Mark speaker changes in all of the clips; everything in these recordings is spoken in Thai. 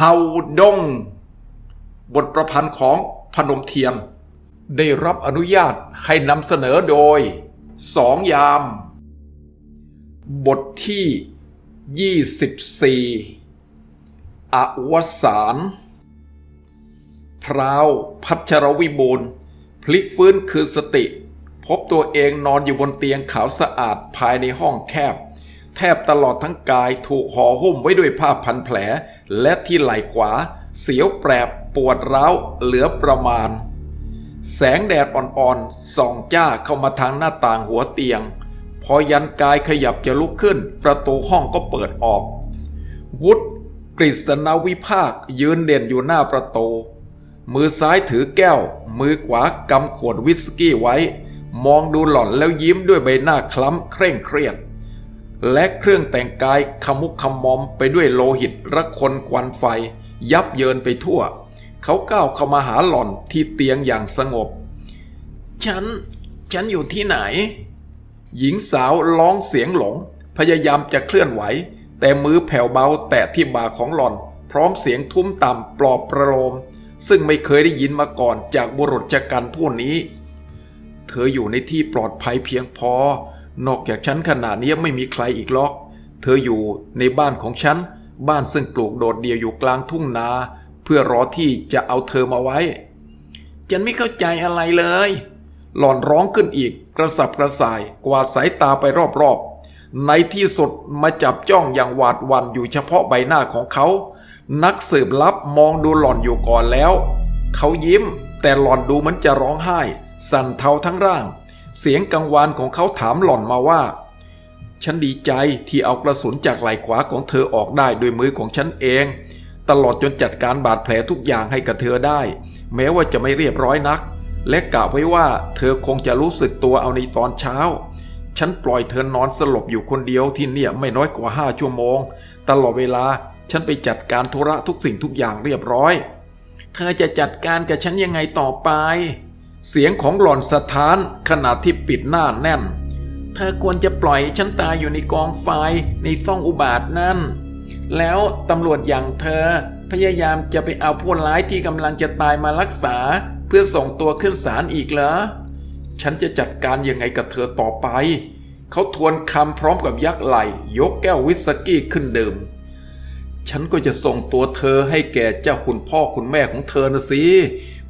Speaker 1: เฮาดง บทประพันธ์ของพนมเทียน ได้รับอนุญาตให้นำเสนอโดยสองยาม บทที่ 24 อวสานพราวพัชรวิบูลพลิกฟื้นคือสติ พบตัวเองนอนอยู่บนเตียงขาวสะอาดภายในห้องแคบ แทบตลอดทั้งกายถูกห่อหุ้มไว้ด้วยผ้าพันแผล และที่ไหล่ขวา เสียวแปรบปวดร้าวเหลือประมาณ แสงแดดอ่อนๆส่องจ้าเข้ามาทางหน้าต่างหัวเตียง พอยันกายขยับจะลุกขึ้น ประตูห้องก็เปิดออก วุฒิกฤษณวิภาคยืนเด่นอยู่หน้าประตู มือซ้ายถือแก้ว มือขวากำขวดวิสกี้ไว้ มองดูหล่อนแล้วยิ้มด้วยใบหน้าคล้ำเคร่งเครียด และเครื่องแต่งกายขมุกขมอมไปด้วยโลหิตระคนควันไฟ ยับเยินไปทั่ว เขาก้าวเข้ามาหาหล่อนที่เตียงอย่างสงบ ฉัน ฉันอยู่ที่ไหน หญิงสาวร้องเสียงหลง พยายามจะเคลื่อนไหว แต่มือแผ่วเบาแตะที่บ่าของหล่อน พร้อมเสียงทุ้มต่ำปลอบประโลม ซึ่งไม่เคยได้ยินมาก่อนจากบุรุษจักรันผู้นี้ เธออยู่ในที่ปลอดภัยเพียงพอ นอกจากฉันขนาดนี้ไม่มีใครอีกหรอก เธออยู่ในบ้านของฉัน บ้านซึ่งปลูกโดดเดี่ยวอยู่กลางทุ่งนา เพื่อรอที่จะเอาเธอมาไว้ ฉันไม่เข้าใจอะไรเลย หล่อนร้องขึ้นอีก กระสับกระส่าย กวาดสายตาไปรอบๆ ในที่สุดมาจับจ้องอย่างหวาดหวั่นอยู่เฉพาะใบหน้าของเขา นักสืบลับมองดูหล่อนอยู่ก่อนแล้ว เขายิ้ม แต่หล่อนดูเหมือนจะร้องไห้ สั่นเทาทั้งร่าง เสียงกังวานของเขาถามหล่อนมาว่า ฉันดีใจที่เอากระสุนจากไหล่ขวาของเธอออกได้ด้วยมือของฉันเอง ตลอดจนจัดการบาดแผลทุกอย่างให้กับเธอได้ แม้ว่าจะไม่เรียบร้อยนัก และกะไว้ว่าเธอคงจะรู้สึกตัวเอาในตอนเช้า ฉันปล่อยเธอนอนสลบอยู่คนเดียวที่เนี่ยไม่น้อยกว่าห้าชั่วโมง ตลอดเวลาฉันไปจัดการธุระทุกสิ่งทุกอย่างเรียบร้อย เธอจะจัดการกับฉันยังไงต่อไป เสียงของหล่อนสะท้านขณะที่ปิดหน้าแน่น เธอควรจะปล่อยฉันตายอยู่ในกองไฟในซ่องอุบาทนั่น แล้วตำรวจอย่างเธอพยายามจะไปเอาผู้ร้ายที่กำลังจะตายมารักษา เพื่อส่งตัวขึ้นศาลอีกเหรอ ฉันจะจัดการยังไงกับเธอต่อไป เขาทวนคำพร้อมกับยักไหลยกแก้ววิสกี้ขึ้นดื่ม ฉันก็จะส่งตัวเธอให้แก่เจ้าคุณพ่อคุณแม่ของเธอนะสิ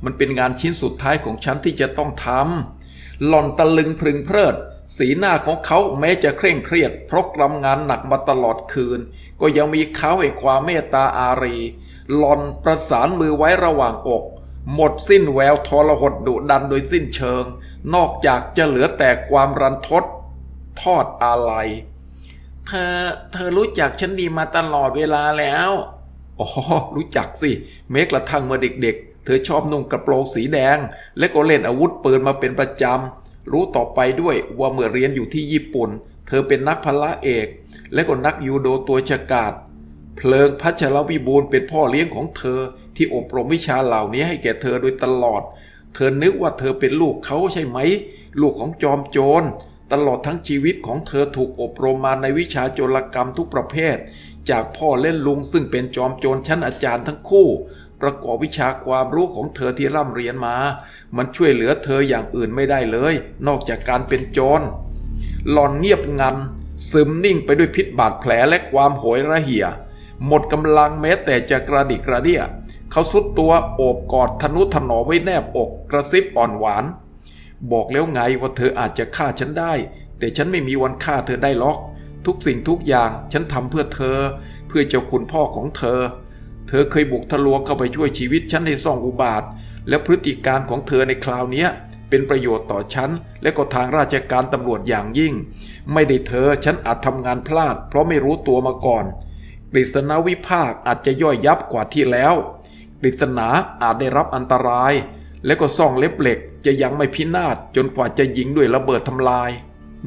Speaker 1: มันเป็นงานชิ้นสุดท้ายของฉันที่จะต้องทำหล่อนตะลึงพรึงเพลิด สีหน้าของเขาแม้จะเคร่งเครียด เพราะกำงานหนักมาตลอดคืน ก็ยังมีเขาแห่งความเมตตาอารี หล่อนประสานมือไว้ระหว่างอก หมดสิ้นแววทรหดดุดันโดยสิ้นเชิง นอกจากจะเหลือแต่ความรันทด ทอดอาลัยเธอเธอรู้จักฉันดีมาตลอดเวลาแล้ว อ๋อ รู้จักสิเมกระทั่งเมื่อเด็กๆ เธอชอบนุ่งกระโปรงสีแดง และก็เล่นอาวุธปืนมาเป็นประจำ รู้ต่อไปด้วยว่าเมื่อเรียนอยู่ที่ญี่ปุ่น เธอเป็นนักพละเอก และก็นักยูโดตัวฉกาจเพลิงพัชรวิบูลย์เป็นพ่อเลี้ยงของเธอ ที่อบรมวิชาเหล่านี้ให้แก่เธอโดยตลอด เธอนึกว่าเธอเป็นลูกเขาใช่ไหม ลูกของจอมโจรตลอดทั้งชีวิตของเธอถูกอบรมมาในวิชาโจรกรรมทุกประเภท จากพ่อเล่นลุงซึ่งเป็นจอมโจรชั้นอาจารย์ทั้งคู่ ประกอบวิชาความรู้ของเธอที่ร่ำเรียนมา มันช่วยเหลือเธออย่างอื่นไม่ได้เลย นอกจากการเป็นโจร หลอนเงียบงัน ซึมนิ่งไปด้วยพิษบาดแผลและความโหยระเหี่ย หมดกำลังแม้แต่จะกระดิกกระเดียเขาสุดตัวโอบกอดทนุถนอมไว้แนบอกกระซิบอ่อนหวาน บอกแล้วไงว่าเธออาจจะฆ่าฉันได้ แต่ฉันไม่มีวันฆ่าเธอได้หรอก ทุกสิ่งทุกอย่างฉันทำเพื่อเธอ เพื่อเจ้าคุณพ่อของเธอ เธอเคยบุกทะลวงเข้าไปช่วยชีวิตฉันในซ่องอุบาท และพฤติการของเธอในคราวเนี้ยเป็นประโยชน์ต่อฉัน และก็ทางราชการตำรวจอย่างยิ่ง ไม่ได้เธอฉันอาจทำงานพลาด เพราะไม่รู้ตัวมาก่อนกฤษณวิภาคอาจจะย่อยยับกว่าที่แล้วกฤษณาอาจได้รับอันตราย และก็ซ่องเล็บเหล็กจะยังไม่พินาศจนกว่าจะยิงด้วยระเบิดทำลาย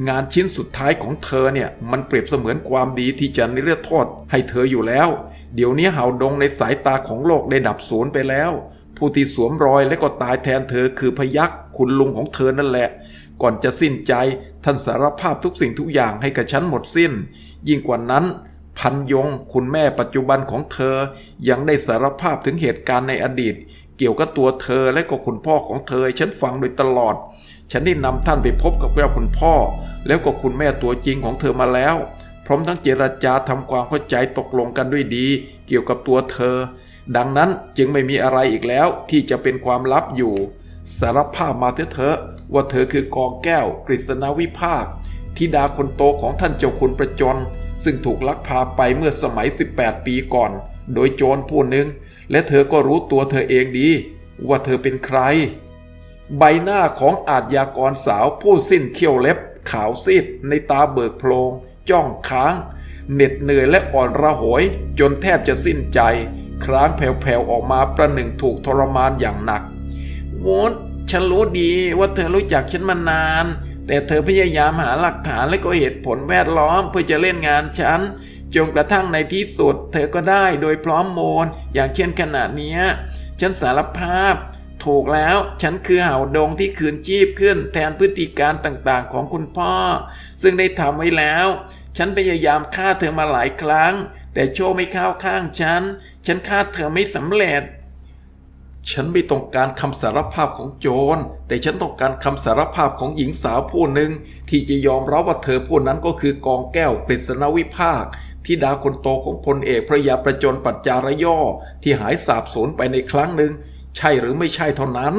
Speaker 1: งานชิ้นสุดท้ายของเธอเนี่ยมันเปรียบเสมือนความดีที่จะนิรโทษให้เธออยู่แล้ว เดี๋ยวนี้เห่าดงในสายตาของโลกได้ดับสูญไปแล้ว ผู้ที่สวมรอยและก็ตายแทนเธอคือพยักษ์คุณลุงของเธอนั่นแหละ ก่อนจะสิ้นใจท่านสารภาพทุกสิ่งทุกอย่างให้กับฉันหมดสิ้น ยิ่งกว่านั้น พันยงคุณแม่ปัจจุบันของเธอ ยังได้สารภาพถึงเหตุการณ์ในอดีต เกี่ยวกับตัวเธอและก็คุณพ่อของเธอให้ฉันฟังโดยตลอด ฉันได้นำท่านไปพบกับแม่คุณพ่อ แล้วก็คุณแม่ตัวจริงของเธอมาแล้ว ร้อมทั้งเจรจาทำความเข้าใจตกลงกันด้วยดี เกี่ยวกับตัวเธอ ดังนั้นจึงไม่มีอะไรอีกแล้วที่จะเป็นความลับอยู่ สารภาพมาเถอะว่าเธอคือกองแก้ว กฤษณวิภาคธิดาคนโตของท่านเจ้าคุณประจน ซึ่งถูกลักพาไปเมื่อสมัย 18 ปีก่อน โดยโจรผู้หนึ่ง และเธอก็รู้ตัวเธอเองดี ว่าเธอเป็นใคร ใบหน้าของอาจยากรสาวผู้สิ้นเขี้ยวเล็บ ขาวซีดในตาเบิกโพลง จ้องค้าง เหน็ดเหนื่อยและอ่อนระหวย จนแทบจะสิ้นใจ ครางแผ่วๆออกมาประหนึ่งถูกทรมานอย่างหนักวูดฉันรู้ดีว่าเธอรู้จักฉันมานาน แต่เธอพยายามหาหลักฐานและก็เหตุผลแวดล้อมเพื่อจะเล่นงานฉันจนกระทั่งในที่สุด เธอก็ได้โดยพร้อมโมลอย่างเช่นขนาดนี้ฉันสารภาพ ถูกแล้วฉันคือเห่าดงที่คืนชีพขึ้นแทนพฤติการต่างๆของคุณพ่อ ซึ่งได้ทำไว้แล้ว ฉันพยายามฆ่าเธอมาหลายครั้ง แต่โชคไม่เข้าข้างฉัน ฉันฆ่าเธอไม่สำเร็จ ฉันไม่ต้องการคำสารภาพของโจร แต่ฉันต้องการคำสารภาพของหญิงสาวผู้หนึ่งที่จะยอมรับว่าเธอผู้นั้นก็คือกองแก้วปริศนวิภาคที่ดาคนโตของพลเอกพระยาประจนปัจจารย่อที่หายสาบสูญไปในครั้งหนึ่ง ใช่หรือไม่ใช่เท่านั้น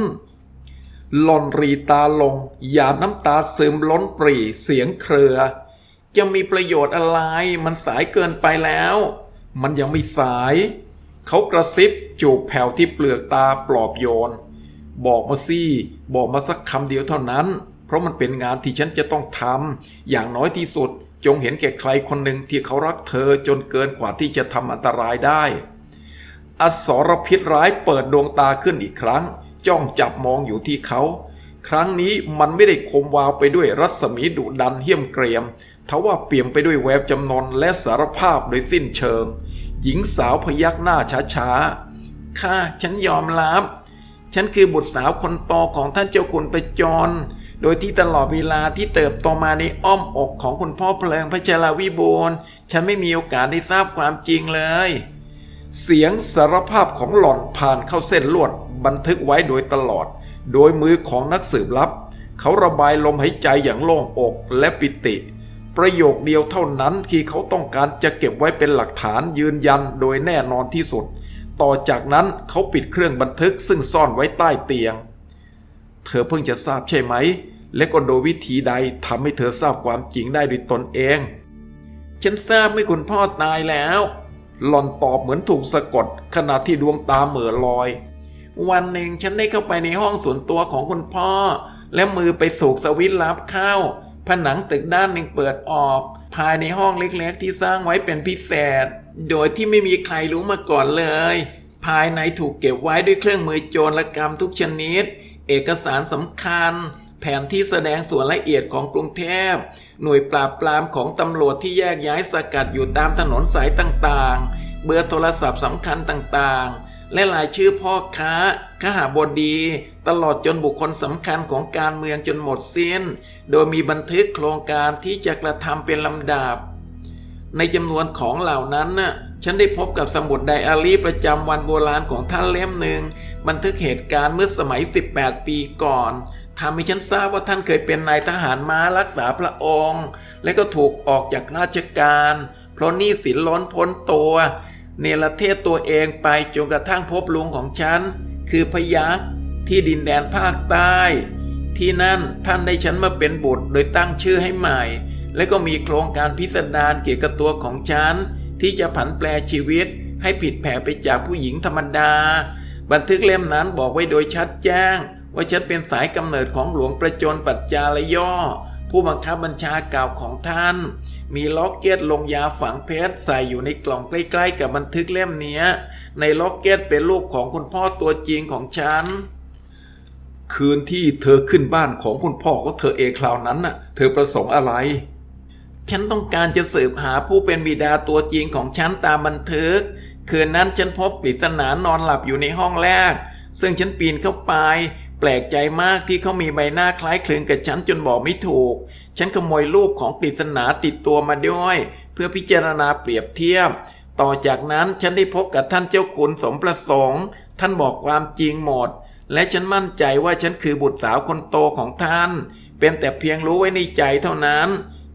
Speaker 1: หลอนรีตาลงหยาดน้ำตาซึมล้นปรีเสียงเครือ จะมีประโยชน์อะไร มันสายเกินไปแล้ว มันยังไม่สาย เขากระซิบจูบแผ่วที่เปลือกตาปลอบโยน บอกมาสิบอกมาสักคำเดียวเท่านั้น เพราะมันเป็นงานที่ฉันจะต้องทำอย่างน้อยที่สุด จงเห็นแก่ใครคนหนึ่งที่เขารักเธอจนเกินกว่าที่จะทำอันตรายได้ อสรพิษร้ายเปิดดวงตาขึ้นอีกครั้ง จ้องจับมองอยู่ที่เขา ครั้งนี้มันไม่ได้คมวาวไปด้วยรัศมีดุดันเหี้ยมเกรียม ทว่าเปี่ยมไปด้วยแววจำนนและสารภาพโดยสิ้นเชิง หญิงสาวพยักหน้าช้าๆ ค่ะ ฉันยอมรับ ฉันคือบุตรสาวคนโตของท่านเจ้าคุณประจร โดยที่ตลอดเวลาที่เติบโตมาในอ้อมอกของคุณพ่อเพลิงพระเจราวิบูลย์ฉันไม่มีโอกาสได้ทราบความจริงเลย เสียงสารภาพของหล่อนผ่านเข้าเส้นลวดบันทึกไว้โดยตลอด โดยมือของนักสืบลับ เขาระบายลมหายใจอย่างโล่งอกและปิติ ประโยคเดียวเท่านั้นที่เขาต้องการจะเก็บไว้เป็นหลักฐานยืนยันโดยแน่นอนที่สุด ต่อจากนั้นเขาปิดเครื่องบันทึกซึ่งซ่อนไว้ใต้เตียง เธอเพิ่งจะทราบใช่ไหม และก็โดยวิธีใดทำให้เธอทราบความจริงได้ด้วยตนเอง ฉันทราบเมื่อคุณพ่อตายแล้ว หล่อนตอบเหมือนถูกสะกด ขณะที่ดวงตาเหม่อลอย วันหนึ่งฉันได้เข้าไปในห้องส่วนตัวของคุณพ่อ และมือไปสูกสวิตลับเข้า ผนังตึกด้านหนึ่งเปิดออก ภายในห้องเล็กๆ ที่สร้างไว้เป็นพิเศษ โดยที่ไม่มีใครรู้มาก่อนเลย ภายในถูกเก็บไว้ด้วยเครื่องมือโจรกรรมทุกชนิด เอกสารสำคัญ แผนที่แสดงส่วนละเอียดของกรุงเทพ หน่วยปราบปรามของตำรวจที่แยกย้ายสกัดอยู่ตามถนนสายต่างๆ เบอร์โทรศัพท์สำคัญต่างๆ และรายชื่อพ่อค้าขหาบดี ตลอดจนบุคคลสำคัญของการเมืองจนหมดสิ้น โดยมีบันทึกโครงการที่จะกระทำเป็นลำดับ ในจำนวนของเหล่านั้นน่ะฉันได้พบกับสมุดไดอารี่ประจำวันโบราณของท่านเล่มหนึ่ง บันทึกเหตุการณ์เมื่อสมัย 18 ปีก่อนทำให้ฉันทราบว่าท่านเคยเป็นนายทหารม้ารักษาพระองค์ และก็ถูกออกจากราชการ เพราะหนี้สินล้นพ้นตัว เนรเทศตัวเองไปจนกระทั่งพบลุงของฉัน คือพยักที่ดินแดนภาคใต้ ที่นั่นท่านได้ฉันมาเป็นบุตรโดยตั้งชื่อให้ใหม่ และก็มีโครงการพิสดารเกี่ยวกับตัวของฉัน ที่จะผันแปรชีวิต ให้ผิดแผกไปจากผู้หญิงธรรมดา บันทึกเล่มนั้นบอกไว้โดยชัดแจ้ง ว่าฉันเป็นสายกำเนิดของหลวงประจนปัจจารย่อ ผู้บังคับบัญชาเก่าของท่าน มีล็อกเก็ตลงยาฝังเพชรใส่อยู่ในกล่องใกล้ ๆ กับบันทึกเล่มเนี้ในล็อกเก็ตเป็นรูปของคุณพ่อตัวจริงของฉัน คืนที่เธอขึ้นบ้านของคุณพ่อของเธอเองคราวนั้นน่ะ เธอประสงค์อะไร ฉันต้องการจะสืบหาผู้เป็นบิดาตัวจริงของฉันตามบันทึก คืนนั้นฉันพบปริศนานอนหลับอยู่ในห้องแรก ซึ่งฉันปีนเข้าไป แปลกใจมากที่เขามีใบหน้าคล้ายคลึงกับฉันจนบอกไม่ถูก ฉันขโมยรูปของปริศนาติดตัวมาด้วย เพื่อพิจารณาเปรียบเทียบ ต่อจากนั้นฉันได้พบกับท่านเจ้าขุนสมประสงค์ ท่านบอกความจริงหมด และฉันมั่นใจว่าฉันคือบุตรสาวคนโตของท่าน เป็นแต่เพียงรู้ไว้ในใจเท่านั้น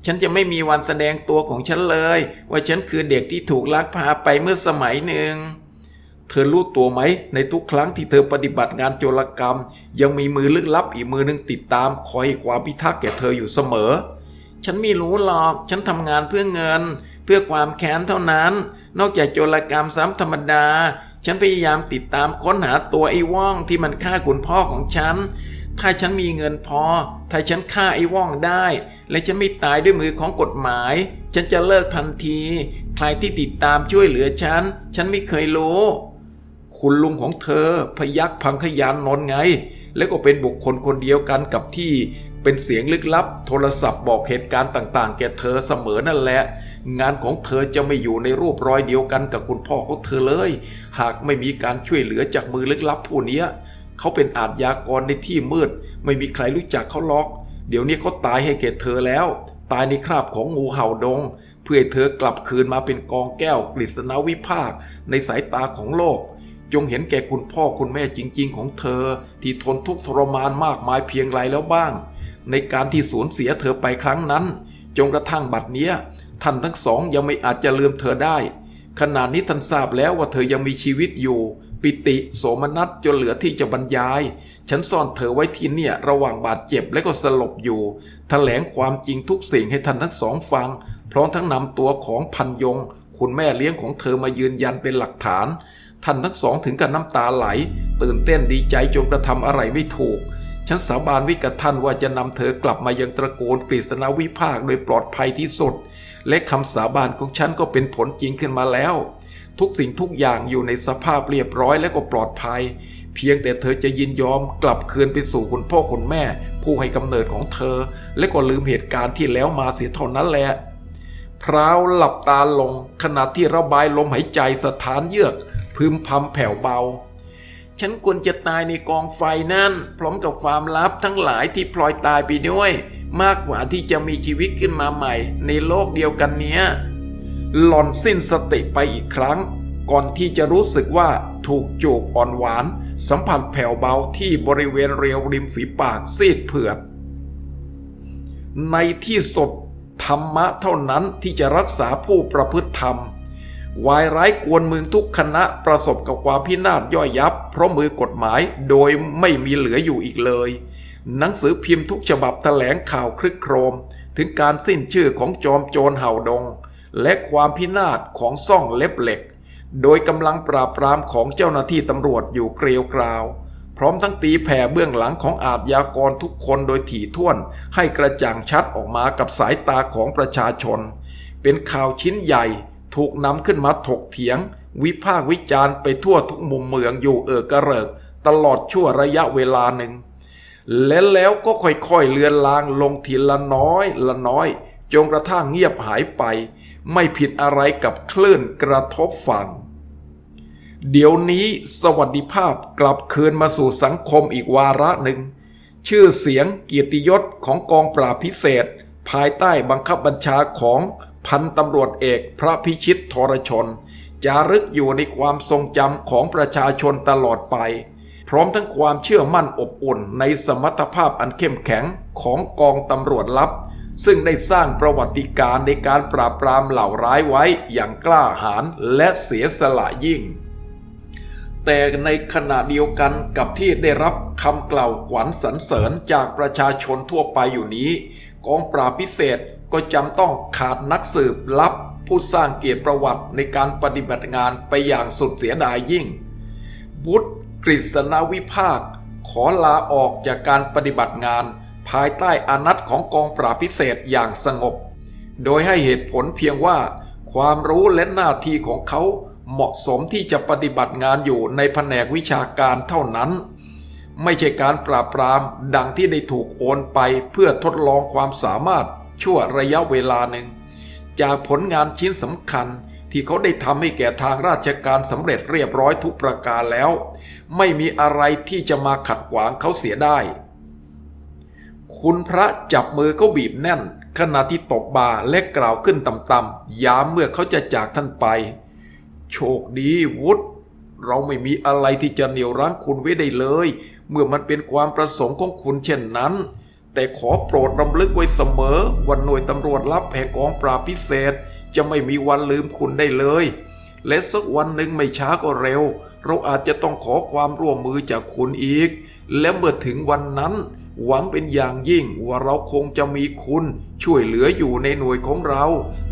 Speaker 1: ฉันจะไม่มีวันแสดงตัวของฉันเลย ว่าฉันคือเด็กที่ถูกลักพาไปเมื่อสมัยหนึ่ง เธอรู้ตัวไหม ในทุกครั้งที่เธอปฏิบัติงานโจรกรรม ยังมีมือลึกลับอีกมือหนึ่งติดตาม คอยความพิทักษ์แก่เธออยู่เสมอ ฉันไม่รู้หรอก ฉันทำงานเพื่อเงิน เพื่อความแค้นเท่านั้น นอกจากโจรกรรมซ้ำธรรมดา ฉันพยายามติดตามค้นหาตัวไอ้ว่องที่มันฆ่าคุณพ่อของฉัน ถ้าฉันมีเงินพอ ถ้าฉันฆ่าไอ้ว่องได้ และฉันไม่ตายด้วยมือของกฎหมาย ฉันจะเลิกทันที ใครที่ติดตามช่วยเหลือฉัน ฉันไม่เคยรู้ คุณลุงของเธอพยักพังขยานนอนไง แล้วก็เป็นบุคคลคนเดียวกันกับที่เป็นเสียงลึกลับ โทรศัพท์บอกเหตุการณ์ต่าง ๆ แก่เธอเสมอนั่นแหละ งานของเธอจะไม่อยู่ในรูปรอยเดียวกันกับคุณพ่อของเธอเลย หากไม่มีการช่วยเหลือจากมือลึกลับผู้นี้เขาเป็นอาชญากรในที่มืด ไม่มีใครรู้จักเขาหรอก เดี๋ยวนี้เขาตายให้แก่เธอแล้ว ตายในคราบของงูเห่าดง เพื่อเธอกลับคืนมาเป็นกองแก้วกฤษณวิภาคในสายตาของโลก จงเห็นแก่คุณพ่อคุณแม่จริง ๆ ของเธอ ที่ทนทุกข์ทรมานมากมายเพียงไรแล้วบ้าง ในการที่สูญเสียเธอไปครั้งนั้น จงกระทั่งบัดเนี้ย ท่านทั้งสองยังไม่อาจจะลืมเธอได้ ขณะนี้ท่านทราบแล้วว่าเธอยังมีชีวิตอยู่ ปิติโสมนัสจนเหลือที่จะบรรยาย ฉันซ่อนเธอไว้ที่เนี่ยระหว่างบาดเจ็บและก็สลบอยู่แถลงความจริงทุกสิ่งให้ท่านทั้งสองฟังพร้อมทั้งนำตัวของพันยง คุณแม่เลี้ยงของเธอมายืนยันเป็นหลักฐาน ท่านทั้งสองถึงกับน้ำตาไหล ตื่นเต้นดีใจจนกระทำอะไรไม่ถูก ฉันสาบานวิกับท่านว่าจะนำเธอกลับมายังตระกูลกฤษณวิภาคโดยปลอดภัยที่สุด และคำสาบานของฉันก็เป็นผลจริงขึ้นมาแล้ว ทุกสิ่งทุกอย่างอยู่ในสภาพเรียบร้อยและก็ปลอดภัย เพียงแต่เธอจะยินยอมกลับคืนไปสู่คุณพ่อคุณแม่ ผู้ให้กำเนิดของเธอ และก็ลืมเหตุการณ์ที่แล้วมาเสียเท่านั้นแหละพราวหลับตาลงขณะที่ระบายลมหายใจสถานเยือก พึมพำแผ่วเบา ฉันควรจะตายในกองไฟนั่น พร้อมกับความลับทั้งหลายที่พลอยตายไปด้วย มากกว่าที่จะมีชีวิตขึ้นมาใหม่ ในโลกเดียวกันเนี้ย หล่อนสิ้นสติไปอีกครั้ง ก่อนที่จะรู้สึกว่าถูกจูบอ่อนหวาน สัมผัสแผ่วเบาที่บริเวณเรียวริมฝีปากซีดเผือดในที่สุดธรรมะเท่านั้นที่จะรักษาผู้ประพฤติธรรม วายร้ายกวนเมืองทุกคณะประสบกับความพินาศย่อยยับ เพราะมือกฎหมายโดยไม่มีเหลืออยู่อีกเลย หนังสือพิมพ์ทุกฉบับแถลงข่าวคลึกโครม ถึงการสิ้นชื่อของจอมโจรเห่าดง และความพินาศของซ่องเล็บเหล็ก โดยกำลังปราบปรามของเจ้าหน้าที่ตำรวจอยู่เกลียวกราว พร้อมทั้งตีแผ่เบื้องหลังของอาทยากรทุกคนโดยถี่ถ้วน ให้กระจ่างชัดออกมากับสายตาของประชาชน เป็นข่าวชิ้นใหญ่ ถูกนำขึ้นมาถกเถียง วิพากษ์วิจารณ์ไปทั่วทุกมุมเมืองอยู่เออกระเริก ตลอดชั่วระยะเวลาหนึ่ง และแล้วก็ค่อยๆเลือนลางลงทีละน้อยละน้อย จนกระทั่งเงียบหายไป ไม่ผิดอะไรกับคลื่นกระทบฝั่งเดี๋ยวนี้สวัสดิภาพกลับคืนมาสู่สังคมอีกวาระหนึ่ง ชื่อเสียงเกียรติยศของกองปราบพิเศษ ภายใต้บังคับบัญชาของ พันตำรวจเอกพระพิชิตทรชน จารึกอยู่ในความทรงจำของประชาชนตลอดไป พร้อมทั้งความเชื่อมั่นอบอุ่นในสมรรถภาพอันเข้มแข็งของกองตำรวจลับ ซึ่งได้สร้างประวัติการในการปราบปรามเหล่าร้ายไว้อย่างกล้าหาญและเสียสละยิ่ง แต่ในขณะเดียวกันกับที่ได้รับคำกล่าวขวัญสรรเสริญจากประชาชนทั่วไปอยู่นี้ กองปราบพิเศษ ก็จำต้องขาดนักสืบลับผู้สร้างเกียรติประวัติในการปฏิบัติงานไปอย่างสุดเสียดายยิ่งวุฒิกฤษณวิภาค ขอลาออกจากการปฏิบัติงาน ภายใต้อานัตของกองปราบพิเศษอย่างสงบ โดยให้เหตุผลเพียงว่า ความรู้และหน้าที่ของเขาเหมาะสมที่จะปฏิบัติงานอยู่ในแผนกวิชาการเท่านั้น ไม่ใช่การปราบปรามดังที่ได้ถูกโอนไปเพื่อทดลองความสามารถ ชั่วระยะเวลาหนึ่ง จากผลงานชิ้นสำคัญที่เขาได้ทำให้แก่ทางราชการสำเร็จเรียบร้อยทุกประการแล้ว ไม่มีอะไรที่จะมาขัดขวางเขาเสียได้ คุณพระจับมือเขาบีบแน่น ขณะที่ตบบาและกล่าวขึ้นต่ำๆยามเมื่อเขาจะจากท่านไป โชคดีวุฒเราไม่มีอะไรที่จะเหนี่ยวรั้งคุณไว้ได้เลย เมื่อมันเป็นความประสงค์ของคุณเช่นนั้น แต่ขอโปรดรำลึกไว้เสมอว่าหน่วยตำรวจลับแห่งกองปราบพิเศษ จะไม่มีวันลืมคุณได้เลย และสักวันหนึ่งไม่ช้าก็เร็ว เราอาจจะต้องขอความร่วมมือจากคุณอีก และเมื่อถึงวันนั้น หวังเป็นอย่างยิ่งว่าเราคงจะมีคุณ ช่วยเหลืออยู่ในหน่วยของเรา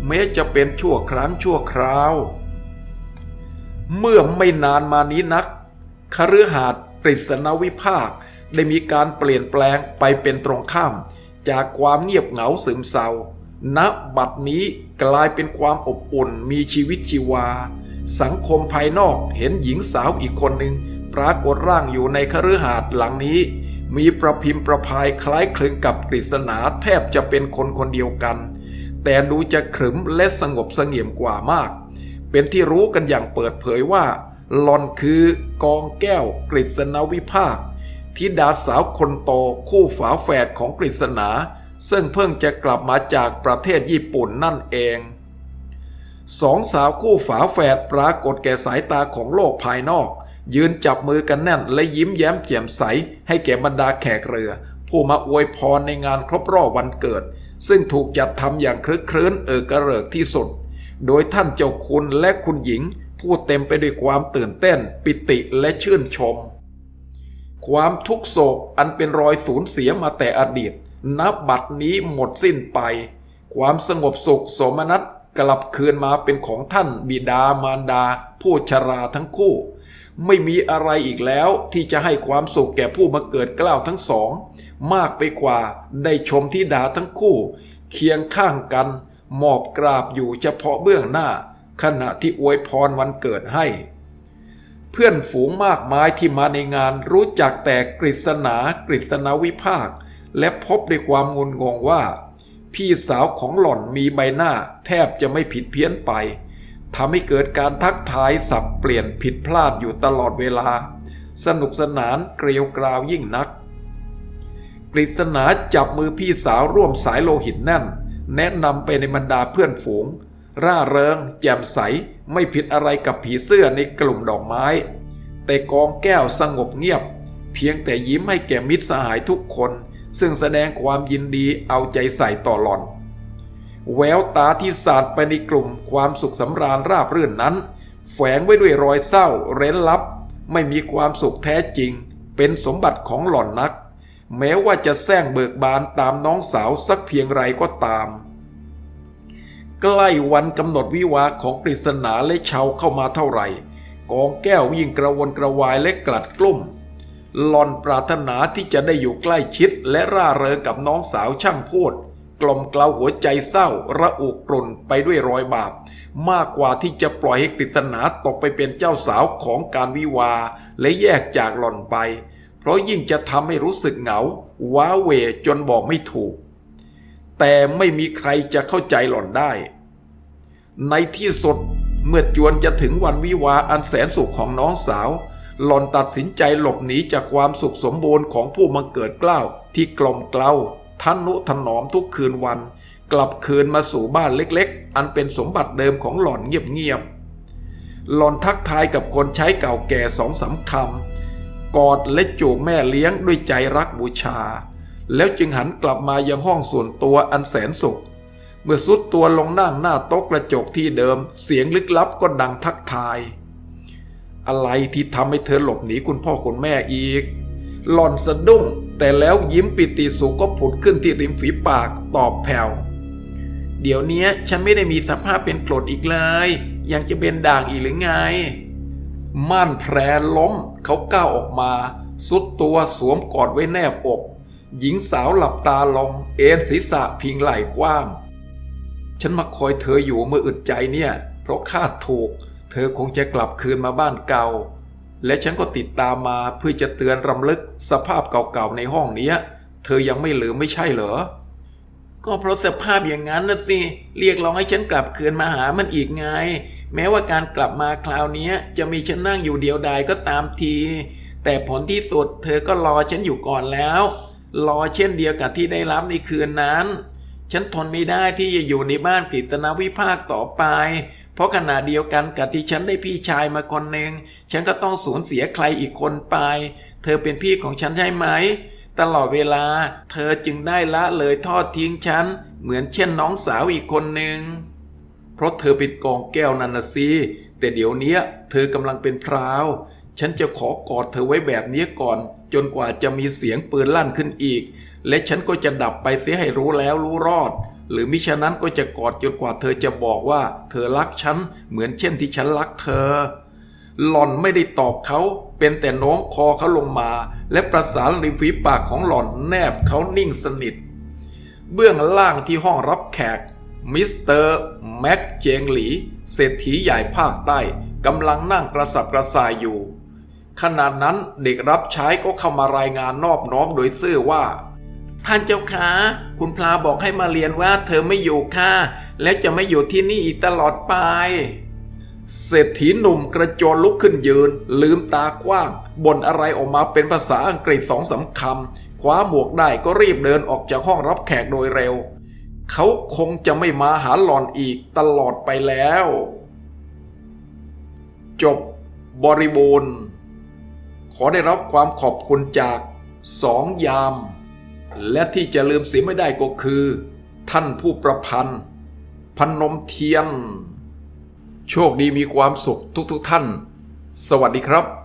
Speaker 1: แม้จะเป็นชั่วครั้งชั่วคราว เมื่อไม่นานมานี้นักคฤหาสน์กฤษณวิภาค ได้มีการเปลี่ยนแปลงไปเป็นตรงข้าม จากความเงียบเหงาซึมเศร้าณบัดนี้กลายเป็นความอบอุ่นมีชีวิตชีวา สังคมภายนอกเห็นหญิงสาวอีกคนหนึ่งปรากฏร่างอยู่ในคฤหาสน์หลังนี้ มีประพิมพ์ประพายคล้ายคลึงกับกฤษณาแทบจะเป็นคนคนเดียวกัน แต่ดูจะขรึมและสงบเสงี่ยมกว่ามาก เป็นที่รู้กันอย่างเปิดเผยว่าหลอนคือกองแก้วกฤษณวิภาค ธิดาสาวคนโตคู่ฝาแฝดของกฤษณา ซึ่งเพิ่งจะกลับมาจากประเทศญี่ปุ่นนั่นเองสองสาวคู่ฝาแฝดปรากฏแก่สายตาของโลกภายนอก ยืนจับมือกันแน่นและยิ้มแย้มแจ่มใส ให้แก่บรรดาแขกเรือ ผู้มาอวยพรในงานครบรอบวันเกิด ซึ่งถูกจัดทำอย่างคลึกครื้นเออกระเริกที่สุด โดยท่านเจ้าคุณและคุณหญิง ผู้เต็มไปด้วยความตื่นเต้น ปิติและชื่นชม ความทุกโศกอันเป็นรอยสูญเสียมาแต่อดีต นับบัดนี้หมดสิ้นไป ความสงบสุขสมนัตกลับคืนมาเป็นของท่านบิดามารดา ผู้ชราทั้งคู่ ไม่มีอะไรอีกแล้วที่จะให้ความสุขแก่ผู้มาเกิดเกล้าวทั้งสอง มากไปกว่าได้ชมที่ดาทั้งคู่ เคียงข้างกัน มอบกราบอยู่เฉพาะเบื้องหน้า ขณะที่อวยพรวันเกิดให้ เพื่อนฝูงมากมายที่มาในงานรู้จักแต่กฤษณากฤษณวิภาค และพบด้วยความงุนงงว่า พี่สาวของหล่อนมีใบหน้าแทบจะไม่ผิดเพี้ยนไปทำให้เกิดการทักทายสับเปลี่ยนผิดพลาดอยู่ตลอดเวลา สนุกสนานเกลียวกราวยิ่งนัก กฤษณาจับมือพี่สาวร่วมสายโลหิตแน่น แนะนำไปในบรรดาเพื่อนฝูง ร่าเริง แจ่มใสไม่ผิดอะไรกับผีเสื้อในกลุ่มดอกไม้ แต่กองแก้วสงบเงียบ เพียงแต่ยิ้มให้แก่มิตรสหายทุกคน ซึ่งแสดงความยินดีเอาใจใส่ต่อหลอน แววตาที่สาดไปในกลุ่มความสุขสำราญราบรื่นนั้น แฝงไว้ด้วยรอยเศร้าเร้นลับ ไม่มีความสุขแท้จริง เป็นสมบัติของหล่อนนัก แม้ว่าจะแซงเบิกบานตามน้องสาวสักเพียงไรก็ตาม ใกล้วันกำหนดวิวาของปริศนาและชาวเข้ามาเท่าไหร่ กองแก้วยิ่งกระวนกระวายและกลัดกลุ้มหลอนปรารถนาที่จะได้อยู่ใกล้ชิดและร่าเริงกับน้องสาวช่างพูด กลมกลาหัวใจเศร้าระอุกรุ่นไปด้วยรอยบาป มากกว่าที่จะปล่อยให้ปริศนาตกไปเป็นเจ้าสาวของการวิวา และแยกจากหล่อนไป เพราะยิ่งจะทำให้รู้สึกเหงา ว้าเวจนบอกไม่ถูก แต่ไม่มีใครจะเข้าใจหล่อนได้ ในที่สุดเมื่อจวนจะถึงวันวิวาอันแสนสุขของน้องสาว หล่อนตัดสินใจหลบหนีจากความสุขสมบูรณ์ของผู้มาเกิดเกล้าวที่กลมเกลาทันุถนอมทุกคืนวัน กลับคืนมาสู่บ้านเล็กๆ อันเป็นสมบัติเดิมของหล่อนเงียบๆหล่อนทักทายกับคนใช้เก่าแก่สองสามคำกอดและจูบแม่เลี้ยงด้วยใจรักบูชา แล้วจึงหันกลับมายังห้องส่วนตัวอันแสนสุข เมื่อสุดตัวลงนั่งหน้าโต๊ะกระจกที่เดิม เสียงลึกลับก็ดังทักทาย อะไรที่ทำให้เธอหลบหนีคุณพ่อคุณแม่อีก หล่อนสะดุ้ง แต่แล้วยิ้มปิติสุขก็ผุดขึ้นที่ริมฝีปากตอบแผ่วเดี๋ยวนี้ฉันไม่ได้มีสภาพเป็นกรดอีกเลย ยังจะเป็นด่างอีกหรือไง ม่านแพรล้มเขาก้าวออกมา สุดตัวสวมกอดไว้แนบอก หญิงสาวหลับตาลงเอนศีรษะพิงไหล่กว้าง ฉันมาคอยเธออยู่เมื่ออึดใจเนี่ย เพราะคาดถูก เธอคงจะกลับคืนมาบ้านเก่า และฉันก็ติดตามมาเพื่อจะเตือนรำลึกสภาพเก่าๆในห้องเนี้ย เธอยังไม่ลืมไม่ใช่เหรอ ก็เพราะสภาพอย่างนั้นนะสิ เรียกร้องให้ฉันกลับคืนมาหามันอีกไง แม้ว่าการกลับมาคราวนี้จะมีฉันนั่งอยู่เดียวดายก็ตามที แต่ผลที่สุดเธอก็รอฉันอยู่ก่อนแล้ว รอเช่นเดียวกับที่ได้รับในคืนนั้น ฉันทนไม่ได้ที่จะอยู่ในบ้านกฤษณวิภาคต่อไป เพราะขณะเดียวกันกับที่ฉันได้พี่ชายมาคนหนึ่ง ฉันก็ต้องสูญเสียใครอีกคนไป เธอเป็นพี่ของฉันใช่ไหม ตลอดเวลา เธอจึงได้ละเลยทอดทิ้งฉัน เหมือนเช่นน้องสาวอีกคนหนึ่ง เพราะเธอเป็นกองแก้วนันนะสิแต่เดี๋ยวนี้เธอกำลังเป็นพราว ฉันจะขอกอดเธอไว้แบบนี้ก่อน จนกว่าจะมีเสียงปืนลั่นขึ้นอีก และฉันก็จะดับไปเสียให้รู้แล้วรู้รอด หรือมิฉะนั้นก็จะกอดจนกว่าเธอจะบอกว่า เธอรักฉันเหมือนเช่นที่ฉันรักเธอ หล่อนไม่ได้ตอบเขาเป็นแต่โน้มคอเขาลงมา และประสานริมฝีปากของหล่อนแนบเขานิ่งสนิท เบื้องล่างที่ห้องรับแขกมิสเตอร์แม็กเจงหลีเศรษฐีใหญ่ภาคใต้กำลังนั่งกระสับกระส่ายอยู่ ขณะนั้นเด็กรับใช้ก็เข้ามารายงานนอบน้อมโดยซื่อว่า ท่านเจ้าขาคุณพลาบอกให้มาเรียนว่าเธอไม่อยู่ค่ะ และจะไม่อยู่ที่นี่อีกตลอดไป เศรษฐีหนุ่มกระโจนลุกขึ้นยืน ลืมตากว้างบ่นอะไรออกมาเป็นภาษาอังกฤษสองสาคำคว้าหมวกได้ก็รีบเดินออกจากห้องรับแขกโดยเร็ว เขาคงจะไม่มาหาหลอนอีกตลอดไปแล้ว จบบริบูรณ์ ขอได้รับความขอบคุณจากสองยาม และที่จะลืมเสียไม่ได้ก็คือ ท่านผู้ประพันธ์พนมเทียน โชคดีมีความสุขทุกๆทท่าน สวัสดีครับ